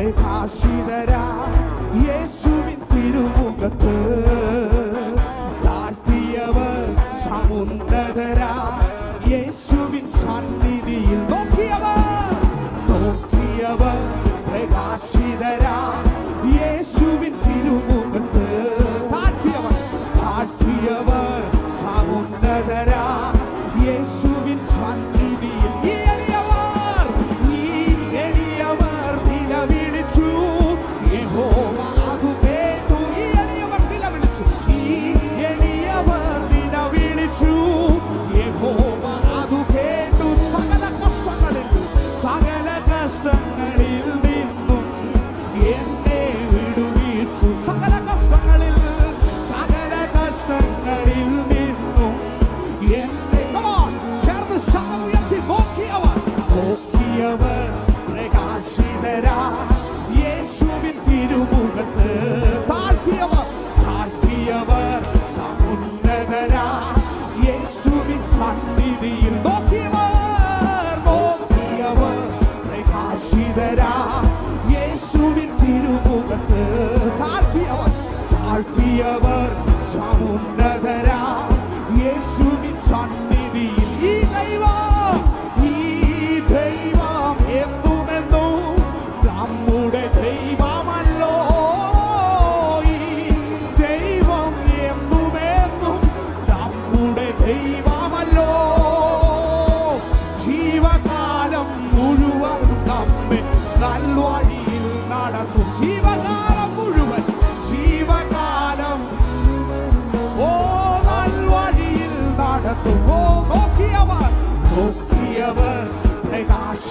പ്രകാശിതരാ യേശുവിൻ തിരുമുഖത്ത്. താഴ്ത്തിയവർ സമുന്നതരാ യേശുവിൻ സന്നിധിയിൽ. നോക്കിയവർ നോക്കിയവർ പ്രകാശിതരാ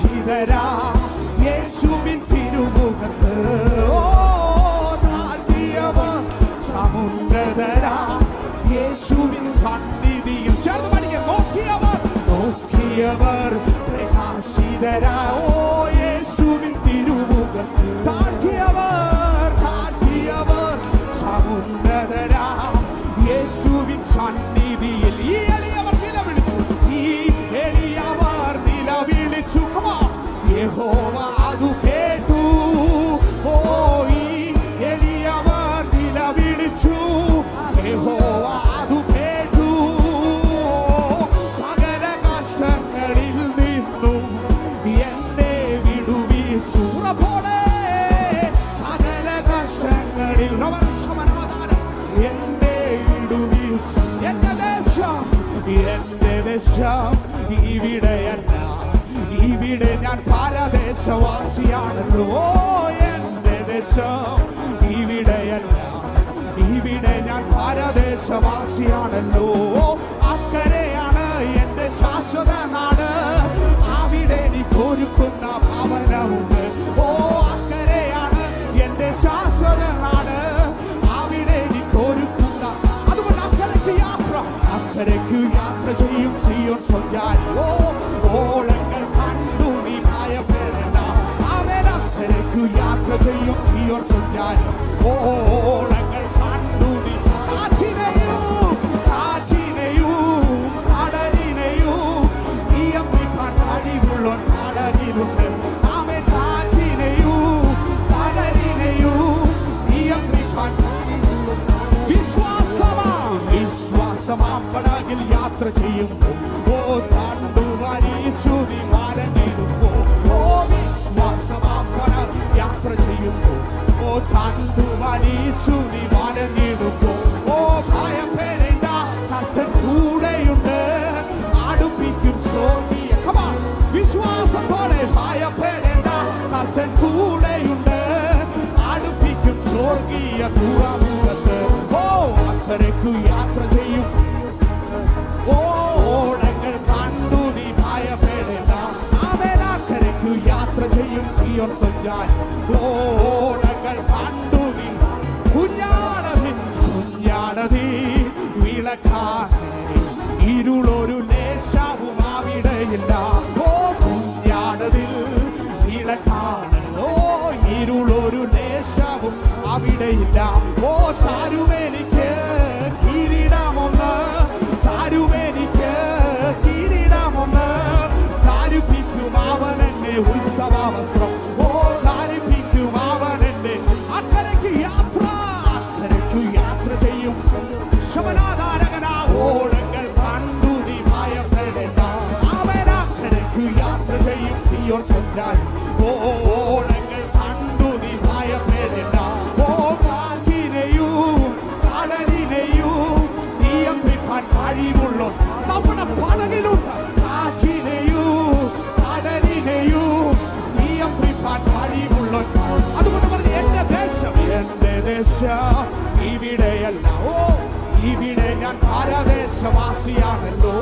പ്രകാശിതരാ നിലവിളിച്ചു യഹോവ അതു കേട്ടു. സകല കഷ്ടങ്ങളിൽ നിന്നും എന്നെ വിടുവിച്ചു. ഉറപ്പോടെ സകല കഷ്ടങ്ങളിൽ എന്നെ വിടുവിച്ചു. എന്റെ ദേശം എന്റെ ദേശം ഇവിടെയല്ല. ഇവിടെ ഞാൻ പരദേശവാസിയാണല്ലോ എന്റെ ദേശം ഇവിടെയല്ല. പരദേശവാസിയാണല്ലോ അക്കരയാണ് എന്റെ ശാശ്വത നാട് അവിടെ എനിക്ക് ഒരുക്കുന്ന ഭവനമുണ്ട് ഓ അക്കരയാണ് എന്റെ ശാശ്വത നാട് അവിടെ എനിക്ക് ഒരുക്കുന്ന അതുകൊണ്ട് അക്കരയ്ക്ക് യാത്ര അക്കരയ്ക്ക് യാത്ര ചെയ്യും സിയോൻ സഞ്ചാരി ഓ ഓളങ്ങൾ കണ്ടു നീ ഭയപ്പെടേണ്ട. അവൻ അക്കരയ്ക്ക് യാത്ര ചെയ്യും സിയോൻ സഞ്ചാരി ഓ വിശ്വാസമാ പടകിൽ യാത്ര ചെയ്യുമ്പോൾ ഓ താണ്ടു വരീശു വിമാനമിടുമ്പോ ഓ വിശ്വാസമാ പടകിൽ യാത്ര ചെയ്യുമ്പോൾ ഓ താണ്ടു വരീശു വിമാനമിടുമ്പോ ഓ ഭയപ്പെടേണ്ട കർത്തൻ കൂടെയുണ്ട് അടുപ്പിക്കും സ്വർഗീയ കമാ. വിശ്വാസത്തോടെ ഭയപ്പെടേണ്ട കർത്തൻ കൂടെയുണ്ട് അടുപ്പിക്കും സ്വർഗീയ തുറമുഖത്ത് ഓ അക്കരയ്ക്കു ചെയ്യും ഓടകൾ കണ്ടു നീ കുഞ്ഞാണതിൻ കുഞ്ഞാണതി വിളക്കാൻ ഇരുളൊരു ലേശവും അവിടെയില്ല ഓ കുഞ്ഞാണതിൽ വിളക്കാൻ ഓ ഇരുളൊരു ലേശവും അവിടെയില്ല ഓ താരുമെനിക്ക് കിരീടമൊന്ന് താരുമെനിക്ക് കിരീടമൊന്ന് താരുപ്പിക്കും അവനെന്നെ എന്നെ your sunshine. Oh, ഞങ്ങൾ കണ്ടു നീ ഭയപ്പെടേണ്ട ഓ കാറ്റിനെയും കടലിനെയും നിയന്ത്രിപ്പാൻ കഴിവുള്ളൂ? നമ്മുടെ പടകിലുണ്ട്. കാറ്റിനെയും കടലിനെയും നിയന്ത്രിപ്പാൻ കഴിവുള്ളൂ? അതുകൊണ്ട് പറഞ്ഞു എന്റെ ദേശം എന്റെ ദേശം ഇവിടെയല്ല. ഓ ഇവിടെ ഞാൻ പരദേശവാസിയാണല്ലോ.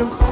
dançar.